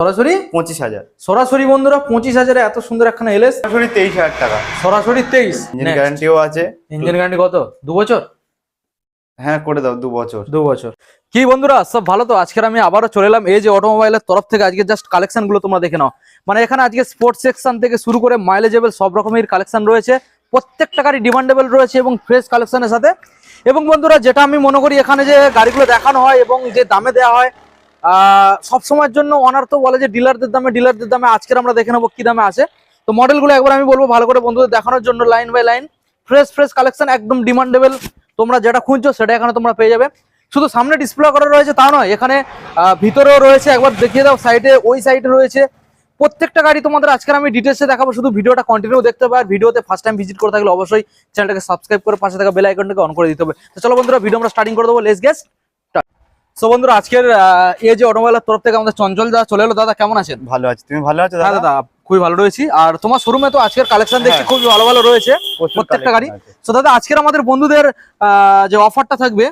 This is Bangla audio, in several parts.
সরাসরি পঁচিশ হাজার। সরাসরি বন্ধুরা পঁচিশ হাজারে এত সুন্দর একখানা এলএস? সরাসরি তেইশ হাজার টাকা। সরাসরি তেইশ? ইঞ্জিন গ্যারান্টিও আছে। ইঞ্জিন গ্যারান্টি কত? দু বছর? হ্যাঁ করে দাও দু বছর। দু বছর। কি বন্ধুরা সব ভালো তো? আজকের আমি আবারও চলে এলাম এই যে অটোমোবাইলের তরফ থেকে। আজকে জাস্ট কালেকশনগুলো তোমরা দেখে নাও। মানে এখানে আজকে স্পোর্টস সেকশন থেকে শুরু করে মাইলেজেবল সব রকমের কালেকশন রয়েছে। প্রত্যেকটা গাড়ি ডিমান্ডেবল রয়েছে এবং ফ্রেশ কালেকশনের সাথে। এবং বন্ধুরা যেটা আমি মনে করি এখানে যে গাড়িগুলো দেখানো হয় এবং যে দামে দেওয়া হয় সব সময়ের জন্য অনার তো বলে যে ডিলারদের দামে ডিলারদের দামে। আজকের আমরা দেখে নেব কি দামে আছে। তো মডেলগুলো একবার আমি বলব ভালো করে বন্ধুদের দেখানোর জন্য line by line fresh fresh collection একদম ডিমান্ডেবল তোমরা যেটা খুঁজছো সেটা এখানে তোমরা পেয়ে যাবে। শুধু সামনে ডিসপ্লে করা রয়েছে তা নয়, এখানে ভিতরেও রয়েছে। একবার দেখিয়ে দাও সাইডে ওই সাইডে রয়েছে। প্রত্যেকটা গাড়ি তোমাদের আজকে আমি ডিটেলসে দেখাবো, শুধু ভিডিওটা কন্টিনিউ দেখতে হবে। আর ভিডিওতে ফার্স্ট টাইম ভিজিট করে থাকলে অবশ্যই চ্যানেলটাকে সাবস্ক্রাইব করে পাশে থাকা বেল আইকনটাকে অন করে দিতে হবে। তো চলো বন্ধুরা ভিডিও আমরা স্টার্টিং করে দেবো। লেস গেস সো বন্ধুরা আজকের আহ, এই যে অটোমোবাইলের তরফ থেকে আমাদের চঞ্চল দাদা চলে এলো। দাদা কেমন আছেন? ভালো আছে। তুমি ভালো আছো হ্যাঁ দাদা খুবই ভালো রয়েছি। আর তোমার শোরুমে তো আজকের কালেকশন দেখছি হ্যাঁ। খুবই ভালো ভালো রয়েছে প্রত্যেকটা গাড়ি। দাদা আজকের আমাদের বন্ধুদের আহ, যে অফারটা থাকবে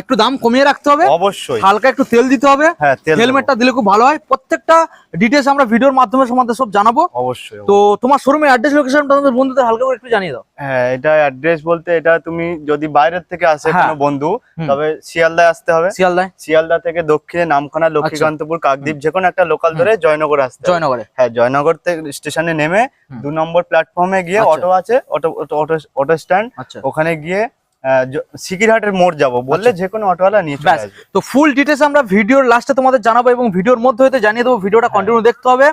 একটু দাম কমিয়ে রাখতে হবে। অবশ্যই। হালকা একটু তেল দিতে হবে। হ্যাঁ। হেলমেটটা দিলে খুব ভালো হয়। প্রত্যেকটা ডিটেলস আমরা ভিডিওর মাধ্যমে তোমাদের সব জানাব। অবশ্যই তো তোমার শোরুমের অ্যাড্রেস লোকেশনটা বন্ধুদের হালকা করে একটু জানিয়ে দাও। হ্যাঁ এটা অ্যাড্রেস বলতে এটা তুমি যদি বাইরের থেকে আসে হ্যাঁ। কোনো বন্ধু তবে শিয়ালদায় আসতে হবে। শিয়ালদায়? শিয়ালদা থেকে দক্ষিণে নামখানা লক্ষ্মীকান্তপুর কাকদ্বীপ যে কোনো একটা লোকাল ধরে জয়নগর আসতে জয়নগরে। হ্যাঁ জয়নগর থেকে স্টেশনে নেমে দু নম্বর প্ল্যাটফর্মে গিয়ে আচ্ছা। অটো আছে অটো অটো স্ট্যান্ড আচ্ছা। ওখানে গিয়ে সিকিরহাটের মোড় যাব। বললে যে কোনো অটোওয়ালা নিয়ে চলে আসবে। তো ফুল ডিটেলস আমরা ভিডিওর লাস্টে তোমাদের জানাব এবং ভিডিওর মধ্যে হতে জানিয়ে দেবো ভিডিওটা কন্টিনিউ দেখতে হবে।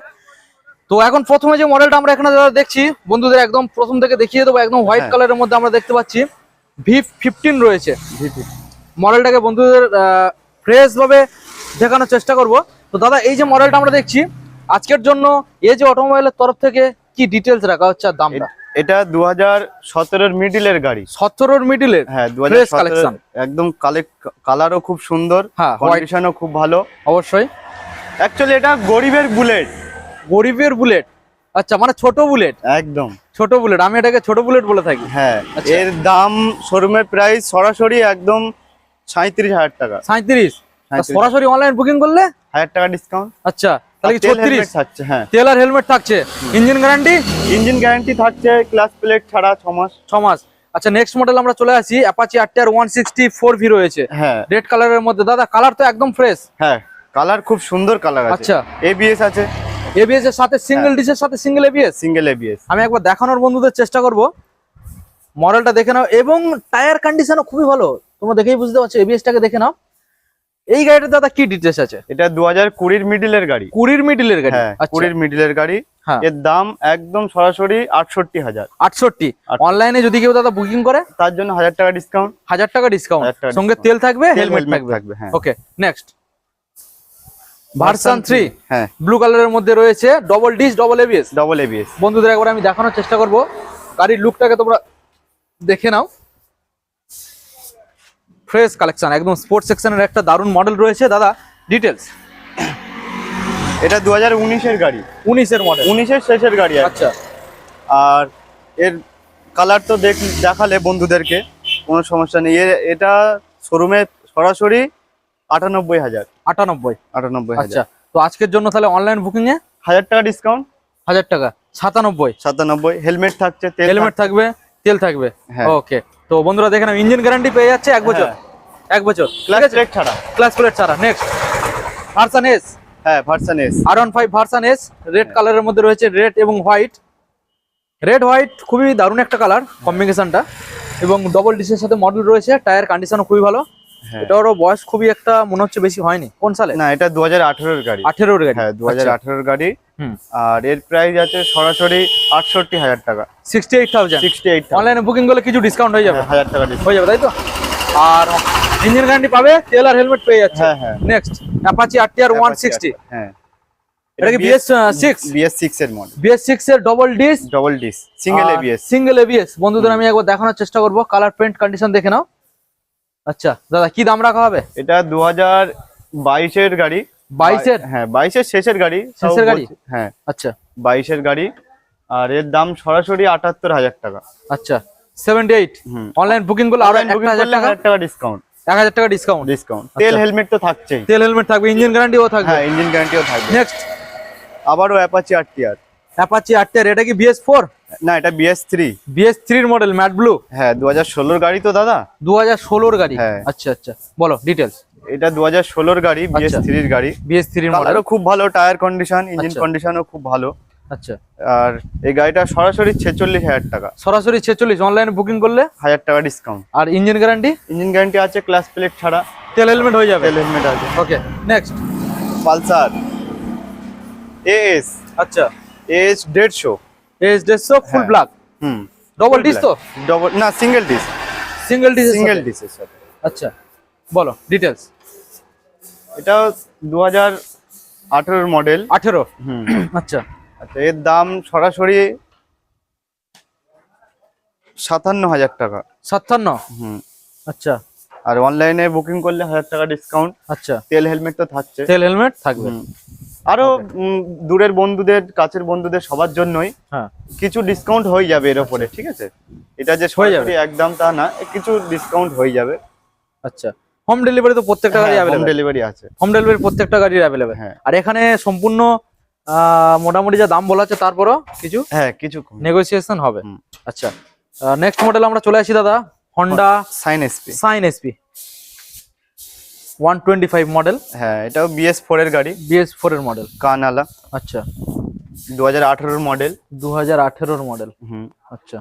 তো এখন প্রথমে যে মডেলটা আমরা এখানে যারা দেখছি বন্ধুদের একদম প্রথম থেকে দেখিয়ে দেবো একদম হোয়াইট হ্যাঁ। কালারের মধ্যে আমরা দেখতে পাচ্ছি ভি ফিফটিন রয়েছে। মডেলটাকে বন্ধুদের ফ্রেশ ভাবে দেখানোর চেষ্টা করব। তো দাদা এই যে মডেলটা আমরা দেখছি আজকের জন্য এই যে অটোমোবাইলের তরফ থেকে কি ডিটেলস রাখা হচ্ছে আর দামটা? এটা দু হাজার সতেরোর মিডিলের গাড়ি। সতেরোর মিডিলের হ্যাঁ দু collection। একদম কালেক্ট কালারও খুব সুন্দর হ্যাঁ কন্ডিশনও খুব ভালো। অবশ্যই। অ্যাকচুয়ালি এটা গরিবের বুলেট গরিবের বুলেট আচ্ছা মানে ছোট বুলেট একদম। ছোট বুলেট আমি এটাকে ছোট বুলেট বলে থাকি। হ্যাঁ আচ্ছা। এর দাম শোরুমের প্রাইস সরাসরি একদম সাঁত্রিশ হাজার টাকা। সাঁত্রিশ। সরাসরি অনলাইন বুকিং করলে? হাজার টাকা ডিসকাউন্ট আচ্ছা তাহলে থাকছে হ্যাঁ। তেল আর হেলমেট থাকছে। ইঞ্জিন গ্যারান্টি ইঞ্জিন গ্যারান্টি থাকছে ক্লাস প্লেট ছাড়া ছ মাস। ছ মাস আচ্ছা নেক্সট মডেল আমরা চলে আসি অ্যাপাচি সিক্সটি ফোর ভি রয়েছে। হ্যাঁ। রেড কালারের মধ্যে। দাদা কালার তো একদম ফ্রেশ হ্যাঁ কালার খুব সুন্দর কালার আছে। আচ্ছা। এবিএস আছে। এবিএস এর সাথে সিঙ্গেল হ্যাঁ। ডিসের সাথে সিঙ্গেল এবিএস সিঙ্গেল এবিএস আমি একবার দেখানোর বন্ধুদের চেষ্টা করব। মডেলটা দেখে নাও। এবং টায়ার কন্ডিশনও খুবই ভালো। তোমরা দেখেই বুঝতে পারছ এবিএসটাকে দেখে নাও। এই গাড়িটা দাদা কি ডিটেলস আছে? এটা দু হাজার কুড়ির মিডিলের গাড়ি। কুড়ির মিডিলের গাড়ি? হ্যাঁ আচ্ছা। কুড়ির মিডিলের গাড়ি। হ্যাঁ। এর দাম একদম সরাসরি আটষট্টি হাজার। আটষট্টি? আট- অনলাইনে যদি কেউ দাদা বুকিং করে? তার জন্য হাজার টাকা ডিসকাউন্ট হাজার টাকা ডিসকাউন্ট সঙ্গে তেল থাকবে? হেলমেট হেলমেট থাকবে। হ্যাঁ। ওকে নেক্সট ভার্সন থ্রি হ্যাঁ। ব্লু কালারের মধ্যে রয়েছে double disc double ABS double ABS বন্ধুদের একবার আমি দেখানোর চেষ্টা করব। গাড়ির লুকটাকে তোমরা দেখে নাও। ফ্রেশ কালেকশন একদম স্পোর্টস সেকশনের একটা দারুণ মডেল রয়েছে। দাদা ডিটেলস এটা দু হাজার উনিশের গাড়ি। উনিশের মডেল উনিশের শেষের গাড়ি আচ্ছা। আর এর কালার তো দেখ দেখালে বন্ধুদেরকে কোনো সমস্যা নেই। এটা শোরুমে সরাসরি আটানব্বই হাজার। আটানব্বই। আটানব্বই আচ্ছা। তো আজকের জন্য তাহলে অনলাইন বুকিং এ হাজার টাকা ডিসকাউন্ট হাজার টাকা। সাতানব্বই। সাতানব্বই। হেলমেট থাকছে তেল হেলমেট থাকবে তেল থাকবে। হ্যাঁ। ওকে তো বন্ধুরা দেখে নাও ইঞ্জিন গ্যারান্টি পেয়ে যাচ্ছে এক বছর। হ্যাঁ। এক বছর। ক্লাস প্লেট ছাড়া। ক্লাস প্লেট ছাড়া। নেক্সট ভার্সন এস হ্যাঁ version S R one five version S red কালারের মধ্যে রয়েছে রেড এবং হোয়াইট রেড হোয়াইট খুবই দারুণ একটা কালার কম্বিনেশনটা এবং ডবল ডিসের সাথে মডেল রয়েছে। টায়ার কন্ডিশনও খুবই ভালো। হ্যাঁ। এটারও বয়স খুবই একটা মনে হচ্ছে বেশি হয়নি। কোন সালে? না এটা দু হাজার আঠেরোর গাড়ি। আঠেরোর গাড়ি। হ্যাঁ দু হাজার আঠেরোর গাড়ি। হুম। আর এর প্রাইস আছে সরাসরি আটষট্টি হাজার টাকা। Sixty eight thousand sixty eight অনলাইনে বুকিং করলে কিছু ডিসকাউন্ট হয়ে যাবে। হাজার টাকা হয়ে যাবে তাই তো? আর ইঞ্জিন গ্যারান্টি পাবে তেল আর হেলমেট পেয়ে যাচ্ছে। হ্যাঁ হ্যাঁ। Next Apache RTR one sixty হ্যাঁ। এটা কি বিএস সিক্স বিএস সিক্স এর মডেল বিএস সিক্স এর double disc double disc single ABS single ABS বন্ধুদের আমি একবার দেখানোর চেষ্টা করব। কালার প্রিন্ট কন্ডিশন দেখে নাও। আচ্ছা দাদা কি দাম রাখা হবে? এটা দু হাজার বাইশের গাড়ি। বাইশের? হ্যাঁ বাইশের শেষের গাড়ি। শেষের গাড়ি? হ্যাঁ। আচ্ছা। বাইশের গাড়ি। আর এর দাম সরাসরি আটাত্তর হাজার টাকা। আচ্ছা সেভেন্টি এইট হুম। অনলাইন বুকিং করলে আরও Online এক booking হাজার করলে টাকা? হাজার টাকা ডিসকাউন্ট এক হাজার টাকা ডিসকাউন্ট ডিসকাউন্ট তেল আচ্ছা। হেলমেট তো থাকছেই। তেল হেলমেট থাকবে ইঞ্জিন গ্যারান্টিও থাকবে। হ্যাঁ ইঞ্জিন গ্যারান্টিও থাকবে। নেক্সট আবারও অ্যাপাচি আর টিআর অ্যাপাচি আটটার এটা কি বিএস ফোর না এটা বিএস থ্রি বিএস থ্রির মডেল ম্যাট ব্লু হ্যাঁ দু হাজার ষোলোর গাড়ি তো দাদা। দু হাজার ষোলোর গাড়ি? হ্যাঁ। আচ্ছা আচ্ছা। বলো ডিটেলস এটা দু হাজার ষোলোর গাড়ি বিএস আচ্ছা। থ্রির গাড়ি। বিএস থ্রির মডেল কালারও খুব ভালো টায়ার কন্ডিশন ইঞ্জিন আচ্ছা। কন্ডিশনও খুব ভালো। আচ্ছা। আর এই গাড়িটা সরাসরি ছেচল্লিশ হাজার টাকা। সরাসরি ছেচল্লিশ অনলাইনে বুকিং করলে? হাজার টাকা ডিসকাউন্ট আর ইঞ্জিন গ্যারান্টি ইঞ্জিন গ্যারান্টি আছে ক্লাস প্লেট ছাড়া। তেল হেলমেট হয়ে যাবে? তেল হেলমেট আছে। Okay next Pulsar. এএস আচ্ছা। এএস দেড়শো। এস দেড়শো ফুল। ব্ল্যাক হুম। ডবল ডিস তো? ডবল না single disc single disc single ডিসের সাথে? আচ্ছা বলো ডিটেলস এটা দু হাজার আঠেরোর মডেল আঠেরো? হুম। আচ্ছা। আচ্ছা এর দাম সরাসরি সাতান্ন হাজার টাকা। সাতান্ন? হুম। আচ্ছা। আর অনলাইনে বুকিং করলে হাজার টাকা ডিসকাউন্ট আচ্ছা। তেল হেলমেট তো থাকছে। তেল হেলমেট থাকবে। আরও দূরের বন্ধুদের কাছের বন্ধুদের সবার জন্যই হ্যাঁ। কিছু ডিসকাউন্ট হয়ে যাবে এর উপরে ঠিক আছে? এটা যে হয়ে যাবে। সরাসরি একদম তা না কিছু ডিসকাউন্ট হয়ে যাবে। আচ্ছা। হোম ডেলিভারি তো প্রত্যেকটা গাড়ি অ্যাভেলেবল হোম ডেলিভারি আছে। হোম ডেলিভারি প্রত্যেকটা গাড়ির অ্যাভেলেবেল হ্যাঁ। আর এখানে সম্পূর্ণ মোটামুটি যা দাম বলা আছে তারপরও কিছু হ্যাঁ কিছু নেগোসিয়েশন হবে? আচ্ছা নেক্সট মডেল আমরা চলে আসি দাদা Honda shine SP shine SP one twenty five model হ্যাঁ এটাও বিএস ফোর এর গাড়ি। বিএস ফোর এর মডেল কানালা। আচ্ছা। দু হাজার আঠারোর মডেল দু হাজার আঠেরোর মডেল হুম। আচ্ছা।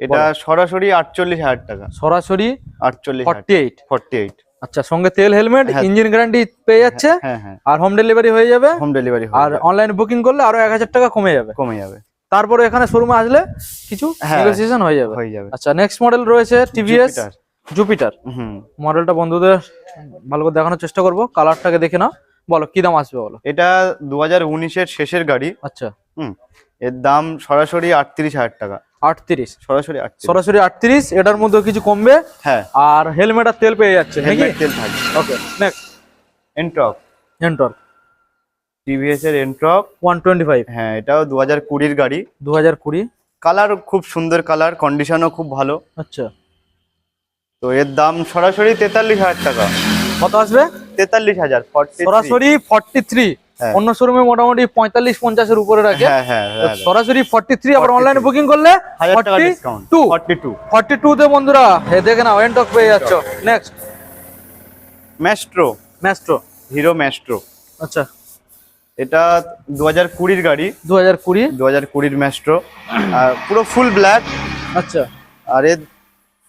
এটা সরাসরি আটচল্লিশ হাজার টাকা। সরাসরি আটচল্লিশ ফর্টি এইট ফর্টি এইট আচ্ছা সঙ্গে তেল হেলমেট হ্যাঁ। ইঞ্জিন গ্যারান্টি পেয়ে যাচ্ছে হ্যাঁ হ্যাঁ। আর হোম ডেলিভারি হয়ে যাবে। হোম ডেলিভারি আর অনলাইন বুকিং করলে আরও এক হাজার টাকা কমে যাবে। কমে যাবে। তারপরে এখানে শোরুমে আসলে কিছু হ্যাঁ। নেগোসিয়েশন হয়ে যাবে। হয়ে যাবে। আচ্ছা নেক্সট মডেল রয়েছে টিভিএস জুপিটার হুম। মডেলটা বন্ধুদের ভালো করে দেখানোর চেষ্টা করব। কালারটাকে দেখে নাও। বলো কি দাম আসবে বলো? এটা দু হাজার উনিশের শেষের গাড়ি। আচ্ছা। হুম। এর দাম সরাসরি আটত্রিশ হাজার টাকা। আটত্রিশ। সরাসরি সরাসরি আটত্রিশ এটার মধ্যে কিছু কমবে। হ্যাঁ। আর হেলমেট আর তেল পেয়ে যাচ্ছে হেলমেট তেল থাকবে। Okay next Ntorq. Ntorq TVS এর এন্ট্রক। One twenty five. হ্যাঁ এটাও দু হাজার কুড়ির গাড়ি। দু হাজার কুড়ি। কালার খুব সুন্দর কালার কন্ডিশনও খুব ভালো। আচ্ছা। তো এর দাম সরাসরি তেতাল্লিশ হাজার টাকা। কত আসবে? তেতাল্লিশ হাজার সরাসরি ফর্টি থ্রি। অন্য শোরুমে মোটামুটি পঁয়তাল্লিশ পঞ্চাশের উপরে রাখে। হ্যাঁ হ্যাঁ হ্যাঁ সরাসরি ফর্টি থ্রি আবার অনলাইনে বুকিং করলে ফর্টি টু তে বন্ধুরা হে দেখে নাও এন্টক পেয়ে যাচ্ছ। Next Maestro Maestro Hero Maestro আচ্ছা। এটা দু হাজার কুড়ির গাড়ি। দু হাজার কুড়ি। দু হাজার কুড়ির ম্যাস্ট্রো আর পুরো ফুল ব্ল্যাক আচ্ছা। আর এর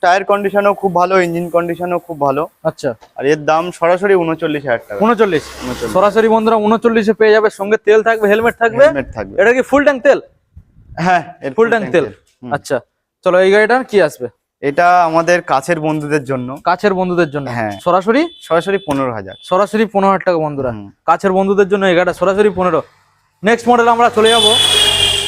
টায়ার কন্ডিশনও খুব ভালো ইঞ্জিন কন্ডিশনও খুব ভালো। আচ্ছা। আর এর দাম সরাসরি উনচল্লিশ হাজার টাকা। উনচল্লিশ? সরাসরি বন্ধুরা উনচল্লিশে পেয়ে যাবে সঙ্গে তেল থাকবে হেলমেট থাকবে। হেলমেট থাকবে। এটা কি ফুল ট্যাঙ্ক তেল? হ্যাঁ ফুল ট্যাঙ্ক তেল। আচ্ছা চলো এই গাড়িটা কি আসবে? এটা আমাদের কাছের বন্ধুদের জন্য। কাছের বন্ধুদের জন্য। হ্যাঁ। সরাসরি? সরাসরি পনেরো হাজার। সরাসরি পনেরো হাজার টাকা বন্ধুরা। কাছের বন্ধুদের জন্য এই গাড়িটা সরাসরি পনেরো। নেক্সট মডেল আমরা চলে যাব।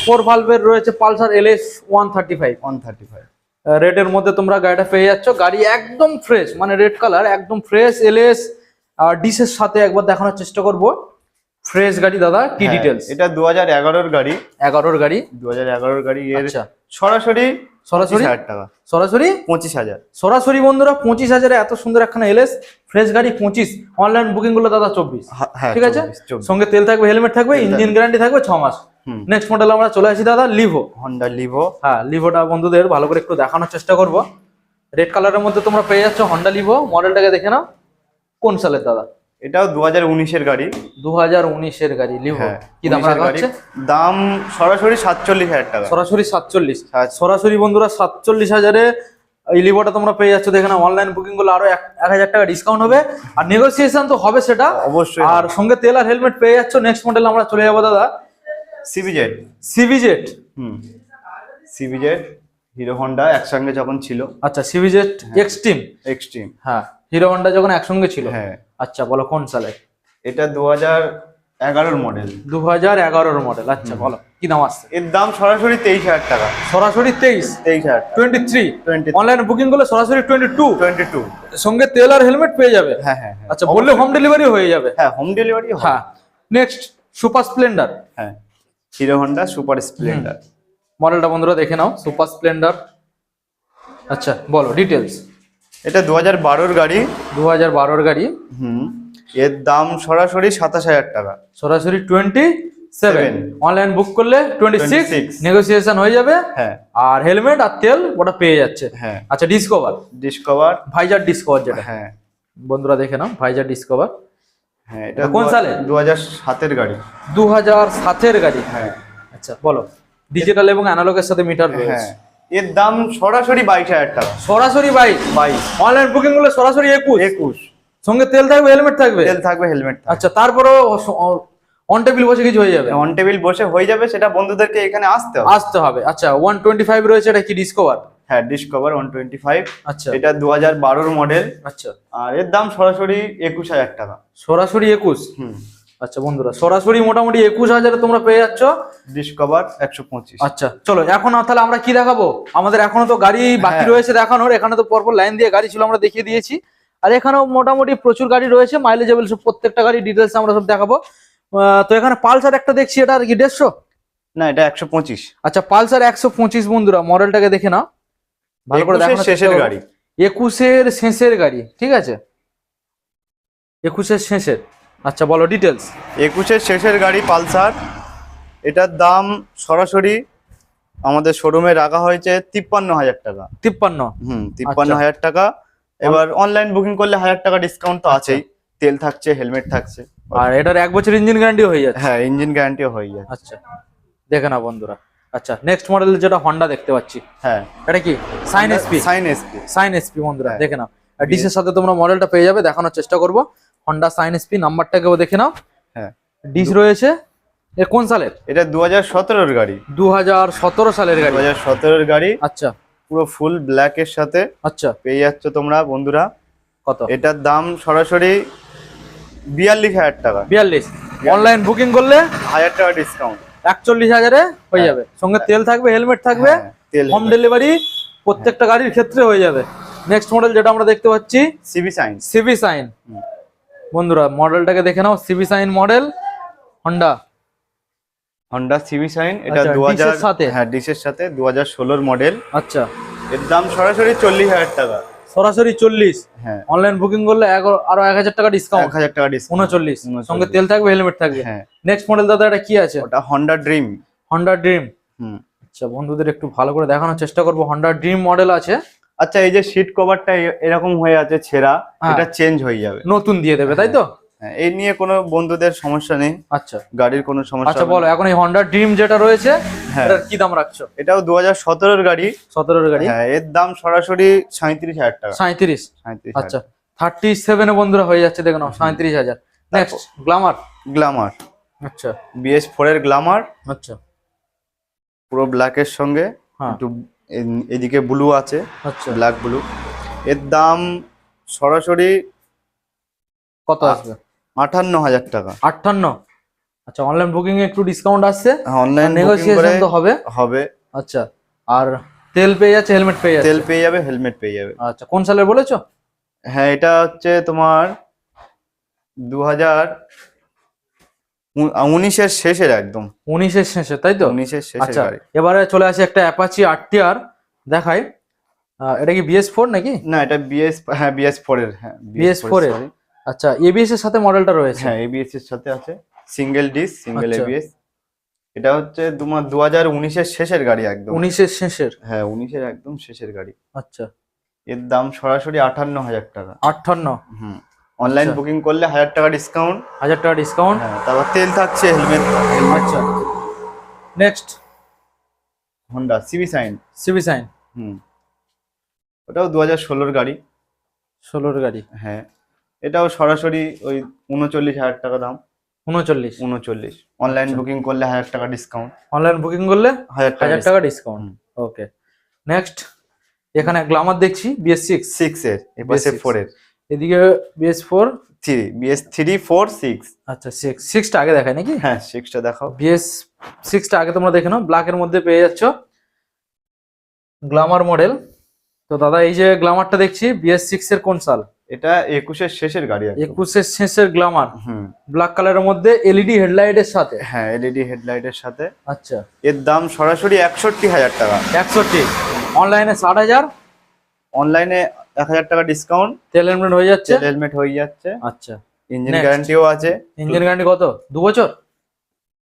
ফোর ভালভের রয়েছে Pulsar L S one thirty five one thirty five রেডের মধ্যে তোমরা গাড়িটা পেয়ে যাচ্ছ। গাড়ি একদম ফ্রেশ মানে রেড কালার একদম ফ্রেশ এলএস আর ডিসের সাথে একবার দেখানোর চেষ্টা করব। ফ্রেশ গাড়ি দাদা কি ডিটেলস হ্যাঁ, এটা দু হাজার এগারোর গাড়ি। এগারোর গাড়ি? দু হাজার এগারোর গাড়ি এর আচ্ছা। সরাসরি সরাসরি? টাকা। সরাসরি? পঁচিশ হাজার। সরাসরি বন্ধুরা পঁচিশ হাজারে এত সুন্দর একখানা এলএস ফ্রেশ গাড়ি পঁচিশ। অনলাইন বুকিংগুলো দাদা চব্বিশ। হ্যাঁ ঠিক আছে। সঙ্গে তেল থাকবে হেলমেট থাকবে ইঞ্জিন গ্যারান্টি থাকবে ছ মাস। নেক্সট মডেল আমরা চলে আসি দাদা লিভো হন্ডা লিভো হ্যাঁ লিভোটা বন্ধুদের ভালো করে একটু দেখানোর চেষ্টা করব। রেড কালারের মধ্যে তোমরা পেয়ে যাচ্ছ হন্ডা লিভো মডেলটাকে দেখে নাও। কোন সালের দাদা? এটাও দু হাজার উনিশের গাড়ি। দু হাজার উনিশের গাড়ি লিভো হ্যাঁ কি দাম রাখা হচ্ছে? দাম সরাসরি সাতচল্লিশ হাজার টাকা। সরাসরি সাতচল্লিশ। সাত- সরাসরি বন্ধুরা সাতচল্লিশ হাজারে এই লিভোটা তোমরা পেয়ে যাচ্ছ। দেখে নাও অনলাইন বুকিং করলে আরও এক হাজার টাকা ডিসকাউন্ট হবে। আর নেগোসিয়েশন তো হবে সেটা। অবশ্যই আর সঙ্গে তেল আর হেলমেট পেয়ে যাচ্ছ। নেক্সট মডেল আমরা চলে যাব দাদা। সিবিজেড সিভিজেট হুম। সিবিজেড হিরো হন্ডা একসঙ্গে যখন ছিল। আচ্ছা সিভিজেট এক্সট্রিম এক্সট্রিম হ্যাঁ। হিরো হন্ডা যখন একসঙ্গে ছিল? হ্যাঁ। আচ্ছা বলো কোন সালে? এটা দু হাজার এগারোর মডেল দু হাজার এগারোর মডেল আচ্ছা বলো কি দাম আসছে? এর দাম সরাসরি তেইশ হাজার টাকা। সরাসরি তেইশ? তেইশ হাজার twenty three twenty online booking করলে সরাসরি টোয়েন্টি টু টোয়েন্টি টু সঙ্গে তেল আর হেলমেট পেয়ে যাবে? হ্যাঁ হ্যাঁ হ্যাঁ। আচ্ছা বললে হোম ডেলিভারি হয়ে যাবে। হ্যাঁ হোম ডেলিভারি হ্যাঁ। নেক্সট সুপার স্প্লেন্ডার হ্যাঁ। Hero Honda super splendor. মডেলটা বন্ধুরা দেখে নাও সুপার স্প্লেন্ডার। আচ্ছা বলো ডিটেলস এটা দু হাজার বারোর গাড়ি। দু হাজার বারোর গাড়ি। হুম। এর দাম সরাসরি সাতাশ হাজার টাকা। সরাসরি টোয়েন্টি সেভেন অনলাইন বুক করলে টোয়েন্টি সিক্স নেগোসিয়েশন হয়ে যাবে। হ্যাঁ। আর হেলমেট আর তেল ওটা পেয়ে যাচ্ছে। হ্যাঁ। আচ্ছা ডিসকভার ডিসকভার ভাইজার ডিসকভার যেটা। হ্যাঁ। বন্ধুরা দেখে নাও ভাইজার ডিসকভার হ্যাঁ এটা কোন সালে? দু হাজার সাতের গাড়ি। দু হাজার সাতের গাড়ি? হ্যাঁ। আচ্ছা বলো। ডিজিটাল এবং অ্যানালগের সাথে মিটার হ্যাঁ রয়েছে এর দাম সরাসরি বাইশ হাজার টাকা। সরাসরি বাইশ? বাইশ। অনলাইন বুকিং করলে সরাসরি একুশ? একুশ। সঙ্গে তেল থাকবে হেলমেট থাকবে? তেল থাকবে হেলমেট আচ্ছা তারপরেও অন টেবিল বসে কিছু হয়ে যাবে? অন টেবিল বসে হয়ে যাবে সেটা বন্ধুদেরকে এখানে আসতে হবে। আসতে হবে। আচ্ছা ওয়ান টোয়েন্টি ফাইভ রয়েছে এটা কি ডিসকভার হ্যাঁ ডিসকভার ওয়ান টোয়েন্টি ফাইভ আচ্ছা। এটা দু হাজার বারোর মডেল আচ্ছা। আর এর দাম সরাসরি একুশ হাজার টাকা। সরাসরি একুশ? হুম। আচ্ছা বন্ধুরা সরাসরি মোটামুটি একুশ হাজারে তোমরা পেয়ে যাচ্ছ। ডিসকভার একশো পঁচিশ। আচ্ছা চলো এখন তাহলে আমরা কি দেখাবো? আমাদের এখনও তো গাড়ি বাকি হ্যাঁ। রয়েছে দেখানোর এখানে তো পরপর লাইন দিয়ে গাড়ি ছিল আমরা দেখিয়ে দিয়েছি। আর এখানেও মোটামুটি প্রচুর গাড়ি রয়েছে মাইলেজেবল সব প্রত্যেকটা গাড়ি ডিটেলস আমরা সব দেখাবো। তো এখানে পালসার একটা দেখছি এটা আর কি দেড়শো? না এটা একশো পঁচিশ। আচ্ছা পালসার একশো পঁচিশ বন্ধুরা মডেলটাকে দেখে না ভালো করে দেখানোর শেষের গাড়ি। একুশের শেষের গাড়ি ঠিক আছে? একুশের শেষের। আচ্ছা বলো ডিটেলস একুশের শেষের গাড়ি পালসার। এটার দাম সরাসরি আমাদের শোরুমে রাখা হয়েছে তিপ্পান্ন হাজার টাকা। তিপ্পান্ন। হুম তিপ্পান্ন আচ্ছা। হাজার টাকা। এবার অনলাইন বুকিং করলে হাজার টাকা ডিসকাউন্ট তো আছেই। তেল থাকছে হেলমেট থাকছে। আর এটার এক বছর ইঞ্জিন গ্যারান্টি হয়ে যাচ্ছে। হ্যাঁ ইঞ্জিন গ্যারান্টিও হয়ে যায় আচ্ছা দেখে না বন্ধুরা। আচ্ছা নেক্সট মডেল যেটা হন্ডা দেখতে পাচ্ছি। হ্যাঁ। এটা কি? Shine SP shine SP shine SP বন্ধুরা হ্যাঁ। দেখে নাও। আর ডিসের সাথে তোমরা মডেলটা পেয়ে যাবে দেখানোর চেষ্টা করব। হন্ডা সাইন এসপি নাম্বারটাকেও দেখে নাও। হ্যাঁ। ডিস রয়েছে। এ কোন সালের? এটা দু হাজার সতেরোর গাড়ি। দু হাজার সতেরো সালের গাড়ি। হাজার সতেরোর গাড়ি। আচ্ছা। পুরো ফুল ব্ল্যাক এর সাথে আচ্ছা। পেয়ে যাচ্ছ তোমরা বন্ধুরা। কত? এটার দাম সরাসরি বিয়াল্লিশ হাজার টাকা। বিয়াল্লিশ। অনলাইন বুকিং করলে হাজার টাকা ডিসকাউন্ট একচল্লিশ হাজারে হয়ে হ্যাঁ। যাবে সঙ্গে তেল থাকবে হেলমেট থাকবে হ্যাঁ, হোম ডেলিভারি প্রত্যেকটা গাড়ির ক্ষেত্রে হয়ে যাবে। নেক্সট মডেল যেটা আমরা দেখতে পাচ্ছি সিবি সিবি সাইন বন্ধুরা মডেলটাকে দেখে নাও CB shine model Honda Honda CB shine এটা আচ্ছা, দু হাজার সাথে? হ্যাঁ ডিসের সাথে দু হাজার ষোলোর মডেল আচ্ছা। এর দাম সরাসরি চল্লিশ হাজার টাকা। সরাসরি চল্লিশ। হ্যাঁ। অনলাইন বুকিং করলে আরও এক হাজার টাকা ডিসকাউন্ট এক হাজার টাকা ডিসকাউন্ট উনচল্লিশ। সঙ্গে তেল থাকবে হেলমেট থাকবে। হ্যাঁ। নেক্সট মডেল দাদা এটা কি আছে? ওটা হন্ডা ড্রিম হন্ডা ড্রিম হুম। আচ্ছা বন্ধুদের একটু ভালো করে দেখানোর চেষ্টা করব। হন্ডা ড্রিম মডেল আছে। আচ্ছা এই যে সিট কভারটা এরকম হয়ে আছে ছেঁড়া হ্যাঁ। এটা চেঞ্জ হয়ে যাবে। নতুন দিয়ে দেবে তাই তো? হ্যাঁ, এই নিয়ে কোনো বন্ধুদের সমস্যা নেই। আচ্ছা। গাড়ির কোনো সমস্যা আচ্ছা বলো এখন এই হন্ডা ড্রিম যেটা রয়েছে হ্যাঁ। এটার কি দাম রাখছো? এটাও দু হাজার সতেরোর গাড়ি। সতেরোর গাড়ি? হ্যাঁ এর দাম সরাসরি সাঁত্রিশ হাজার টাকা। সাঁত্রিশ সাঁত্রিশ আচ্ছা থার্টি সেভেনে বন্ধুরা হয়ে যাচ্ছে দেখো নাও সাঁত্রিশ হাজার। নেক্সট গ্লামার গ্লামার আচ্ছা। বিএস ফোর এর গ্লামার আচ্ছা। পুরো ব্ল্যাকের সঙ্গে হ্যাঁ। একটু এদিকে ব্লু আছে আচ্ছা। ব্ল্যাক ব্লু এর দাম সরাসরি কত আসবে? আটান্ন হাজার টাকা। আটান্ন? আচ্ছা অনলাইন বুকিং এ একটু ডিসকাউন্ট আসছে। অনলাইন নেগোসিয়েশন তো হবে। হবে। আচ্ছা আর তেল পেয়ে যাচ্ছে হেলমেট পেয়ে যাচ্ছে। তেল পেয়ে যাবে হেলমেট পেয়ে যাবে। আচ্ছা কোন সালের বলেছ? হ্যাঁ এটা হচ্ছে তোমার দু হাজার উনিশের শেষের একদম। উনিশের শেষে তাই তো? উনিশের শেষের আচ্ছা এবারে চলে আসে একটা অ্যাপাচি আরটিআর দেখাই। এটা কি বিএস ফোর নাকি? না এটা বিএস হ্যাঁ বিএস ফোর এর হ্যাঁ BS4 এর? sorry। আচ্ছা এবিএস এর সাথে মডেলটা রয়েছে। হ্যাঁ এবিএস এর সাথে আছে। Single disc single. এবিএস এটা হচ্ছে তোমার দু হাজার উনিশের শেষের গাড়ি একদম। উনিশের শেষের? হ্যাঁ উনিশের একদম শেষের গাড়ি। আচ্ছা। এর দাম সরাসরি আটান্ন হাজার টাকা। আটান্ন হুম। অনলাইন আচ্ছা। বুকিং করলে হাজার টাকা ডিসকাউন্ট হাজার টাকা ডিসকাউন্ট হ্যাঁ তারপর তেল থাকছে হেলমেট আচ্ছা। Next Honda CB shine CB shine হুম। ওটাও দু হাজার ষোলোর গাড়ি। ষোলোর গাড়ি। হ্যাঁ। এটাও সরাসরি ওই উনচল্লিশ হাজার টাকা দাম। উনচল্লিশ উনচল্লিশ অনলাইন আচ্ছা। বুকিং করলে হাজার টাকা ডিসকাউন্ট অনলাইন বুকিং করলে হাজার হাজার টাকা ডিসকাউন্ট ওকে নেক্সট এখানে গ্লামার দেখছি বিএস সিক্স সিক্স এর এপাশে BS6 ফোর এর। এদিকে BS four three BS three four six আচ্ছা সিক্স সিক্সটা আগে দেখায় নাকি? হ্যাঁ সিক্সটা দেখাও। বিএস সিক্সটা আগে তোমরা দেখে নাও। ব্ল্যাকের মধ্যে পেয়ে যাচ্ছ গ্লামার মডেল তো দাদা এই যে গ্লামারটা দেখছি বিএস সিক্স এর কোন সাল? এটা একুশের শেষের গাড়ি। একুশের শেষের গ্লামার। হুম। ব্ল্যাক কালারের মধ্যে এলইডি হেডলাইটের সাথে। হ্যাঁ এলইডি হেডলাইটের সাথে। আচ্ছা। এর দাম সরাসরি একষট্টি হাজার টাকা। একষট্টি। অনলাইনে ষাট হাজার। অনলাইনে এক হাজার টাকা ডিসকাউন্ট তেল হেলমেট হয়ে যাচ্ছে। হেলমেট হয়ে যাচ্ছে। আচ্ছা। ইঞ্জিন. গ্যারান্টিও আছে। ইঞ্জিন গ্যারান্টি কত? দু বছর?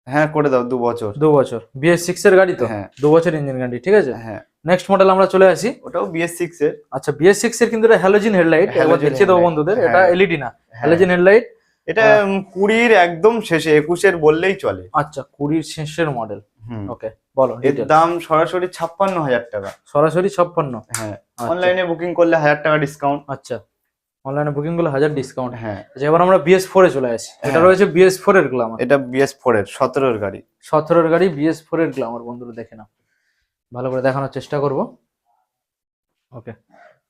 হ্যাঁ করে দাও দু বছর। দু বছর। বিএস সিক্স এর গাড়ি তো? হ্যাঁ। দু বছর ইঞ্জিন গাড়ি ঠিক আছে? হ্যাঁ। নেক্সট মডেল আমরা চলে আসি। ওটাও বিএস সিক্স এর। আচ্ছা বিএস সিক্স এর কিন্তু এটা হ্যালোজিন হেডলাইট একবার দেখিয়ে দেবো বন্ধুদের এটা হ্যাঁ। এলইডি না হ্যাঁ। হ্যালোজিন হেডলাইট এটা কুড়ির একদম শেষে একুশের বললেই চলে। আচ্ছা কুড়ির শেষের মডেল ওকে বলো এর দাম সরাসরি ছাপ্পান্ন হাজার টাকা। সরাসরি ছাপ্পান্ন। হ্যাঁ আচ্ছা। অনলাইনে বুকিং করলে হাজার টাকা ডিসকাউন্ট আচ্ছা অনলাইনে বুকিংগুলো হাজার ডিসকাউন্ট হ্যাঁ। আচ্ছা এবার আমরা বিএস ফোর এ চলে আসি। এটা হ্যাঁ। রয়েছে বিএস ফোর এর গ্লামার এটা বিএস ফোর এর সতেরোর গাড়ি। সতেরোর গাড়ি বিএস ফোর এর গ্লামার বন্ধুরা দেখে নাও। ভালো করে দেখানোর চেষ্টা করব। ওকে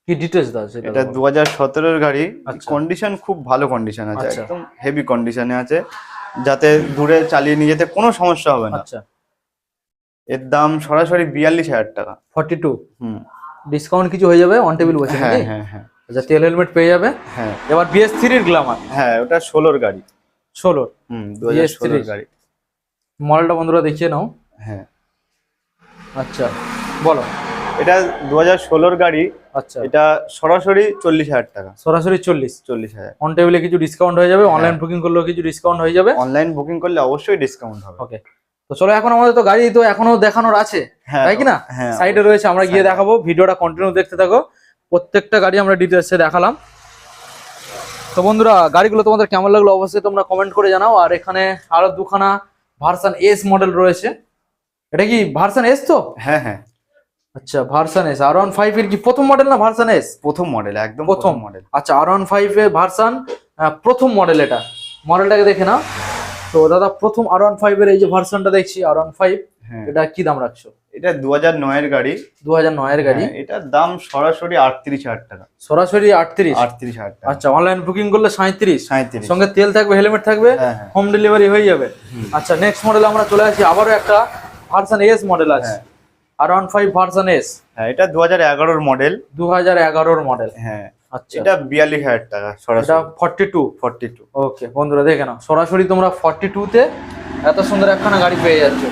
কি ডিটেলস দাও সেটা এটা বলো। দু হাজার সতেরোর গাড়ি। আচ্ছা। কন্ডিশন খুব ভালো কন্ডিশন আছে আচ্ছা। একদম হেভি কন্ডিশনে আছে। যাতে দূরে চালিয়ে নিয়ে যেতে কোনো সমস্যা হবে না। আচ্ছা। এর দাম সরাসরি বিয়াল্লিশ হাজার টাকা। ফর্টি টু হুম। ডিসকাউন্ট কিছু হয়ে যাবে অন টেবিল বসে হ্যাঁ হ্যাঁ হ্যাঁ। আচ্ছা তেল হেলমেট পেয়ে যাবে। হ্যাঁ। এবার বিএস থ্রির গ্লামার হ্যাঁ ওটা ষোলোর গাড়ি। ষোলো। হুম দু হাজার ষোলোর গাড়ি। মডেলটা বন্ধুরা দেখিয়ে নাও। হ্যাঁ। আচ্ছা বলো। এটা দু হাজার ষোলোর গাড়ি আচ্ছা। এটা সরাসরি চল্লিশ হাজার টাকা। সরাসরি চল্লিশ। চল্লিশ হাজার। অন টেবিলে কিছু ডিসকাউন্ট হয়ে যাবে অনলাইন হ্যাঁ। বুকিং করলেও কিছু ডিসকাউন্ট হয়ে যাবে। অনলাইন বুকিং করলে অবশ্যই ডিসকাউন্ট হবে। ওকে তো চলো এখন আমাদের তো গাড়ি তো এখনও দেখানোর আছে হ্যাঁ তাই কি না? হ্যাঁ সাইডে রয়েছে আমরা গিয়ে দেখাবো ভিডিওটা কন্টিনিউ দেখতে থাকো। প্রত্যেকটা গাড়ি আমরা ডিটেলসে দেখালাম। তো বন্ধুরা গাড়িগুলো তোমাদের কেমন লাগল অবশ্যই তোমরা কমেন্ট করে জানাও। আর এখানে আরও দুখানা ভার্সন এস মডেল রয়েছে। এটা কি ভার্সন এস তো? হ্যাঁ হ্যাঁ। আচ্ছা version S R one five এর কি প্রথম মডেল না ভার্সন এস প্রথম মডেল একদম প্রথম। মডেল আচ্ছা আর ওয়ান ফাইভ এর ভার্সন প্রথম মডেল এটা। মডেলটাকে দেখে নাও। তো দাদা প্রথম আর ওয়ান ফাইভ এর এই যে ভার্সনটা দেখছি আর ওয়ান ফাইভ হ্যাঁ। এটা কি দাম রাখছো? এটা দু হাজার নয়ের গাড়ি। দু হাজার নয়ের গাড়ি। হ্যাঁ, এটার দাম সরাসরি আটত্রিশ হাজার টাকা। সরাসরি আটত্রিশ? আটত্রিশ হাজার টাকা। আচ্ছা অনলাইন বুকিং করলে সাঁত্রিশ সাঁত্রিশ সঙ্গে তেল থাকবে হেলমেট থাকবে হ্যাঁ হ্যাঁ। হোম ডেলিভারি হয়ে যাবে। আচ্ছা নেক্সট মডেল আমরা চলে আসি। আবারও একটা ভার্সন এস মডেল আছে। R one five version S হ্যাঁ এটা দু হাজার এগারোর মডেল দু হাজার এগারোর মডেল হ্যাঁ আচ্ছা। এটা বিয়াল্লিশ হাজার টাকা সরাসরি। Forty two forty two okay বন্ধুরা দেখে নাও। সরাসরি তোমরা ফর্টি তে এত সুন্দর একখানা গাড়ি পেয়ে যাচ্ছ।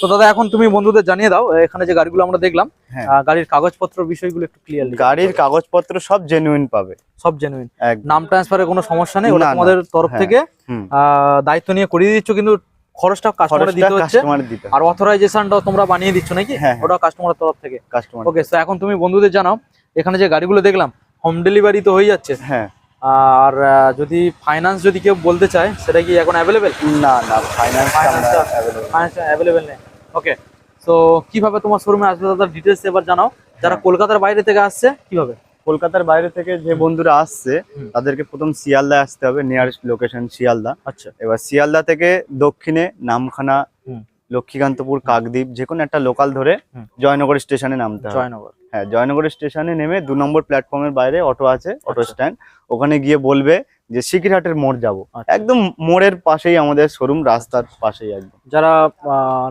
তো দাদা এখন তুমি বন্ধুদের জানিয়ে দাও এখানে যে গাড়িগুলো আমরা দেখলাম হ্যাঁ। গাড়ির কাগজপত্র বিষয়গুলো একটু ক্লিয়ারলি গাড়ির কাগজপত্র সব জেনুইন পাবে। সব জেনুইন নাম ট্রান্সফারের কোনো সমস্যা নেই ওটা না, না, তরফ হ্যাঁ। থেকে আহ, দায়িত্ব নিয়ে করিয়ে দিচ্ছ কিন্তু খরচটা কাস্টমারে দিতে হচ্ছে আর অথরাইজেশনটাও তোমরা বানিয়ে দিচ্ছ নাকি? হ্যাঁ, হ্যাঁ। ওটা কাস্টমারের তরফ থেকে। কাস্টমার ওকে তো এখন তুমি বন্ধুদের জানাও এখানে যে গাড়িগুলো দেখলাম হোম ডেলিভারি তো হয়ে যাচ্ছে। হ্যাঁ। আর যদি ফাইন্যান্স যদি কেউ বলতে চায় সেটা কি এখন অ্যাভেলেবেল না না ফাইন্যান্স ফাইন্যান্স অ্যাভেলেবেল নেই। ওকে তো কীভাবে তোমার শোরুমে আসবে দাদা ডিটেলস এবার জানাও। যারা হ্যাঁ। কলকাতার বাইরে থেকে আসছে কীভাবে? কলকাতার বাইরে থেকে যে বন্ধুরা আসছে তাদেরকে প্রথম শিয়ালদা আসতে হবে নিয়ারেস্ট লোকেশন শিয়ালদা। আচ্ছা। এবার শিয়ালদা থেকে দক্ষিণে নামখানা লক্ষ্মীকান্তপুর কাকদ্বীপ যে কোনো একটা লোকাল ধরে। জয়নগর স্টেশনে নামতে হবে। জয়নগর। হ্যাঁ জয়নগর স্টেশনে নেমে দু নম্বর প্ল্যাটফর্মের বাইরে অটো আছে অটো আচ্ছা। স্ট্যান্ড। ওখানে গিয়ে বলবে যে সিকিরহাটের মোড় যাব। আচ্ছা। একদম মোড়ের পাশেই আমাদের শোরুম রাস্তার পাশেই একদম। যারা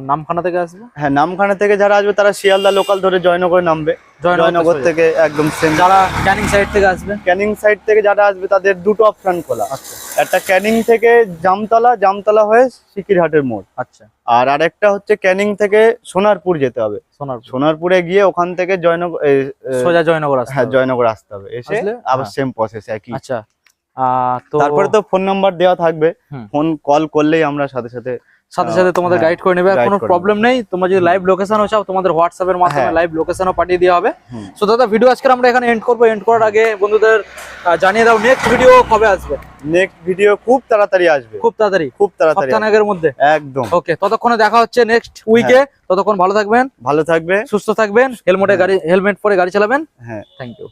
নামখানা থেকে আসবে? হ্যাঁ নামখানা থেকে যারা আসবে তারা শিয়ালদা লোকাল ধরে জয়নগরে নামবে। জয়নগর থেকে একদম সেম যারা ক্যানিং সাইড থেকে আসবে? ক্যানিং সাইড থেকে যারা আসবে তাদের দুটো অপশন খোলা। আচ্ছা। একটা ক্যানিং থেকে জামতলা জামতলা হয়ে সিকিরহাটের মোড়। আচ্ছা। আর আরেকটা হচ্ছে ক্যানিং থেকে সোনারপুর যেতে হবে। সোনারপুরে। গিয়ে ওখান থেকে জয়নগর সোজা জয়নগর হ্যাঁ জয়নগর আসতে হবে। এসে আবার হ্যাঁ। সেম প্রসেস একই। আচ্ছা। তারপরে তো ফোন নাম্বার দেওয়া থাকবে। ফোন কল করলেই আমরা সাথে সাথে সাথে সাথে তোমাদের হ্যাঁ, গাইড করে নেবে কোনো প্রবলেম নেই। তোমরা যদি লাইভ লোকেশনও চাও তোমাদের হোয়াটসঅ্যাপের মাধ্যমে হ্যাঁ। লাইভ লোকেশনও পাঠিয়ে দেওয়া হবে। সো দাদা ভিডিও আজকে আমরা এখানে এন্ড করব। এন্ড করার আগে বন্ধুদের জানিয়ে দাও নেক্সট ভিডিও কবে আসবে? নেক্সট ভিডিও খুব তাড়াতাড়ি আসবে। খুব তাড়াতাড়ি? খুব তাড়াতাড়ি সপ্তাহ নাগের মধ্যে? একদম। ওকে ততক্ষণে দেখা হচ্ছে নেক্সট উইকে ততক্ষণ ভালো থাকবেন। ভালো থাকবে। সুস্থ থাকবেন। হেলমেটে হ্যাঁ। গাড়ি হেলমেট পরে গাড়ি চালাবেন। হ্যাঁ। Thank you